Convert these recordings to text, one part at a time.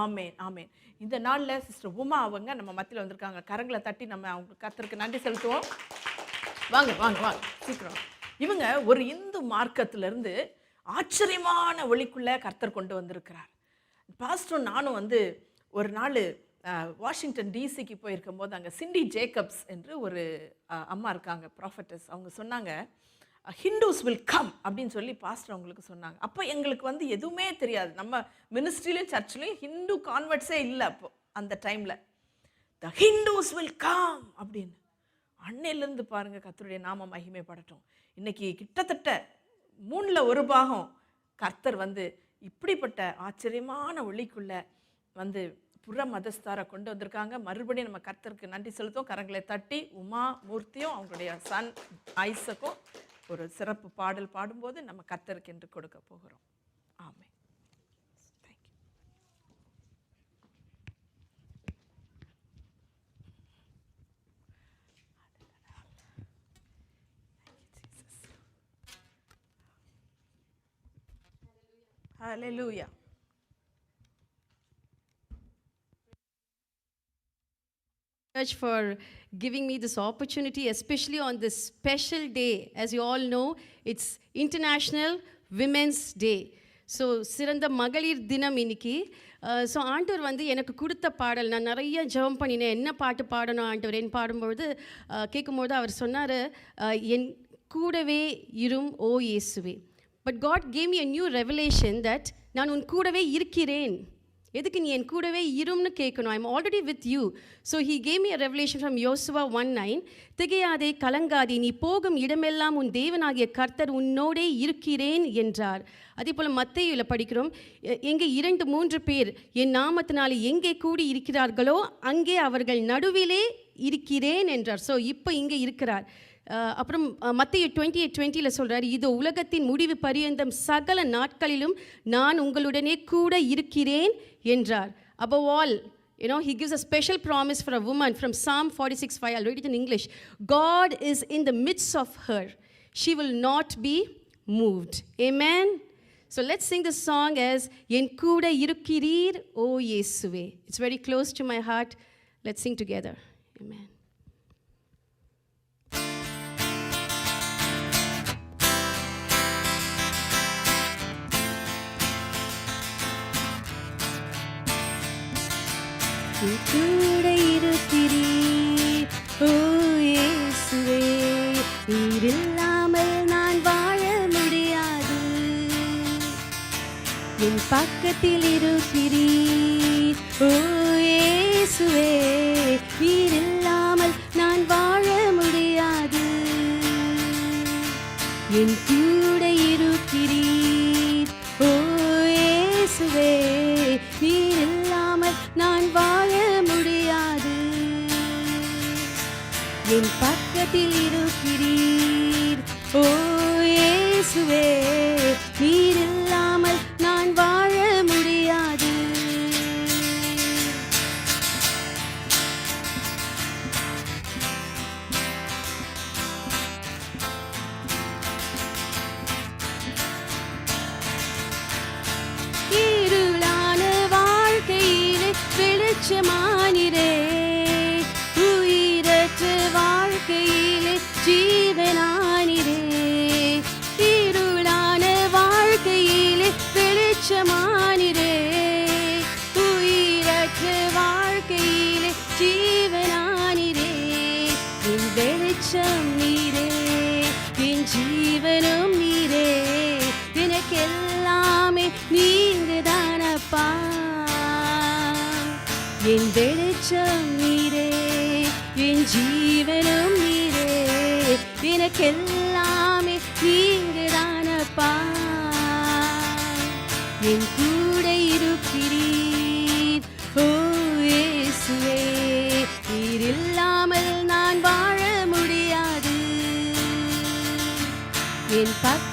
ஆமேன் ஆமேன். இந்த நாளில் சிஸ்டர் உமா அவங்க நம்ம மத்தியில் வந்திருக்காங்க. கரங்களை தட்டி நம்ம அவங்க கத்தருக்கு நன்றி செலுத்துவோம். வாங்க வாங்க வாங்க. சீக்கிரம். இவங்க ஒரு இந்து மார்க்கத்திலிருந்து ஆச்சரியமான ஒளிக்குள்ளே கர்த்தர் கொண்டு வந்திருக்கிறார். பாஸ்டும் நானும் வந்து ஒரு நாள் வாஷிங்டன் டிசிக்கு போயிருக்கும் போது அங்கே சிண்டி ஜேக்கப்ஸ் என்று ஒரு அம்மா இருக்காங்க ப்ராஃபட்டஸ் அவங்க சொன்னாங்க ஹிந்துஸ் வில் கம் அப்படின்னு சொல்லி பாஸ்டர் அவங்களுக்கு சொன்னாங்க. அப்போ எங்களுக்கு வந்து எதுவுமே தெரியாது. நம்ம மினிஸ்ட்ரிலையும் சர்ச்லையும் ஹிந்து கான்வெர்ட்ஸே இல்லை அப்போ அந்த டைமில் த ஹிந்துஸ் வில் கம் அப்படின்னு. அன்னையிலேருந்து பாருங்க கத்தருடைய நாம மகிமைப்படட்டும். இன்றைக்கி கிட்டத்தட்ட மூணில் ஒரு பாகம் கர்த்தர் வந்து இப்படிப்பட்ட ஆச்சரியமான ஒளிக்குள்ளே வந்து புற மதஸ்தாரை கொண்டு வந்திருக்காங்க. மறுபடியும் நம்ம கர்த்தருக்கு நன்றி செலுத்தும் கரங்களை தட்டி உமா மூர்த்தியும் அவங்களுடைய சன் ஐசக்கும் ஒரு சிறப்பு பாடல் பாடும்போது நம்ம கத்தருக்கு என்று கொடுக்க போகிறோம். ஆமை Hallelujah. Much for giving me this opportunity, especially on this special day. As you all know, it's International Women's Day. So சிறந்த மகளிர் தினம் இன்னைக்கு. Uh, ஸோ ஆண்டவர் வந்து எனக்கு கொடுத்த பாடல் நான் நிறைய ஜெபம் பண்ணினேன். என்ன பாட்டு பாடணும் ஆண்டவர்? என் பாடும்பொழுது uh, கேட்கும்போது அவர் சொன்னார் என் கூடவே இரும் ஓ இயேசுவே. But God came a new revelation that நான் உன் கூடவே இருக்கிறேன். எதுக்கு நீ என் கூடவே இரும்னு கேட்கணும் I'm already with you so he came a revelation from Joshua one nine திகையாதே கலங்காதே நீ போகும் இடமெல்லாம் உன் தேவனாகிய கர்த்தர் உன்னோடே இருக்கிறேன் என்றார். அதே போல் மத்தையில் படிக்கிறோம் எங்கே இரண்டு மூன்று பேர் என் நாமத்தினாலே எங்கே கூடி இருக்கிறார்களோ அங்கே அவர்கள் நடுவிலே இருக்கிறேன் என்றார். ஸோ இப்போ இங்கே இருக்கிறார். அப்புறம் மத்திய டுவெண்ட்டி எயிட் டுவெண்ட்டியில் சொல்கிறார் இது உலகத்தின் முடிவு பரியந்தம் சகல நாட்களிலும் நான் உங்களுடனே கூட இருக்கிறேன் என்றார் above all you know he gives a special promise for a woman from psalm 46 5 i'll read it in english god is in the midst of her she will not be moved amen so let's sing this song as என் கூட இருக்கிறீர் ஓ இயேசுவே it's very close to my heart let's sing together amen என் கூட இருக்கிறீர். ஓ இயேசுவே நீர் நான் வாழ முடியாது. என் பக்கத்தில் இருக்கிறீர். ஓ என் பக்கத்தில் இருக்கிறீர். ஓ இயேசுவே நீர் இல்லாமல் நான் வாழ முடியாது. இருளான வாழ்க்கையிலே வெளிச்சமானிரே. ஜீவனானிரே இருளான வாழ்க்கையிலே வெளிச்சமானிரே உயிரற்ற வாழ்க்கையிலே ஜீவனானிரே என் வெளிச்சம் நீரே என் ஜீவனும் நீரே எனக்கெல்லாமே நீங்க என் வெளிச்சம் நீரே என் ஜீவனும் நீரே. எனக்கெல்லாமே நீங்கதானப்பா என் கூட இருக்கிறீர் ஓ இயேசுவே நீர் இல்லாமல் நான் வாழ முடியாது என் பக்க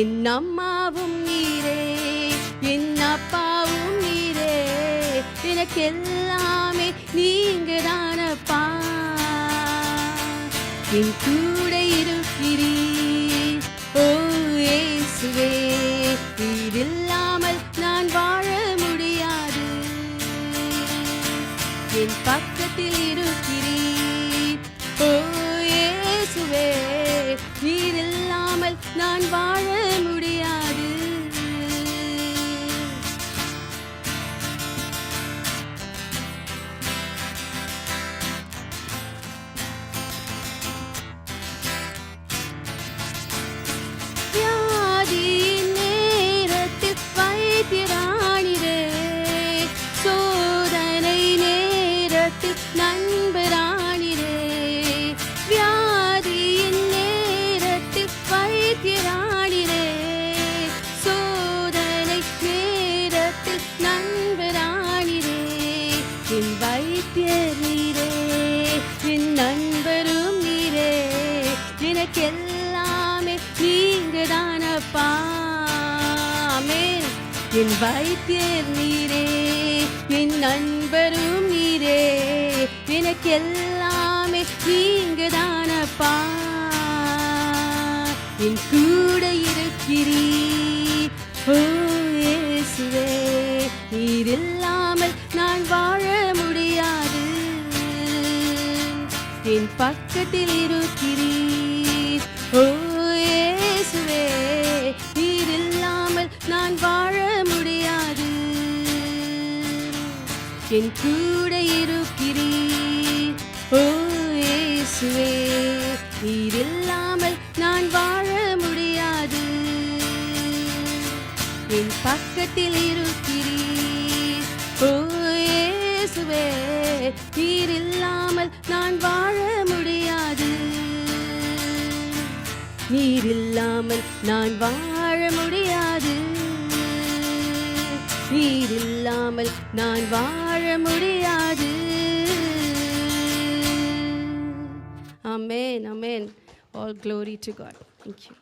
என் அம்மாவும் நீரே என் அப்பாவும் நீரே எனக்கு எல்லாமே நீங்க தானப்பா என் கூட நான் வாழ வைத்திராணிரே சோதனை நேரத்தில் நண்பராணிரே என் வைத்தியர் நீரே என் நண்பரும் நீரே. எனக்கெல்லாமே நீங்க தானப்பா என் வைத்தியர் நீரே என் நண்பரும் நீரே. எனக்கெல்லாமே நீங்க தானப்பா என் கூட இருக்கிறீர். ஓ இயேசுவே நீர் இல்லாமல் நான் வாழ முடியாது. என் பக்கத்தில் இருக்கிறீர். ஓ இயேசுவே நீர் இல்லாமல் நான் வாழ முடியாது. என் கூட இருக்கிறீர். ஓ இயேசுவே நீர் என் பக்கத்தில் இருக்கிறீர். ஓ இயேசுவே நீர் இல்லாமல் நான் வாழ முடியாது. நீர் இல்லாமல் நான் வாழ முடியாது. நீர் இல்லாமல் நான் வாழ முடியாது. Amen amen all glory to God thank you.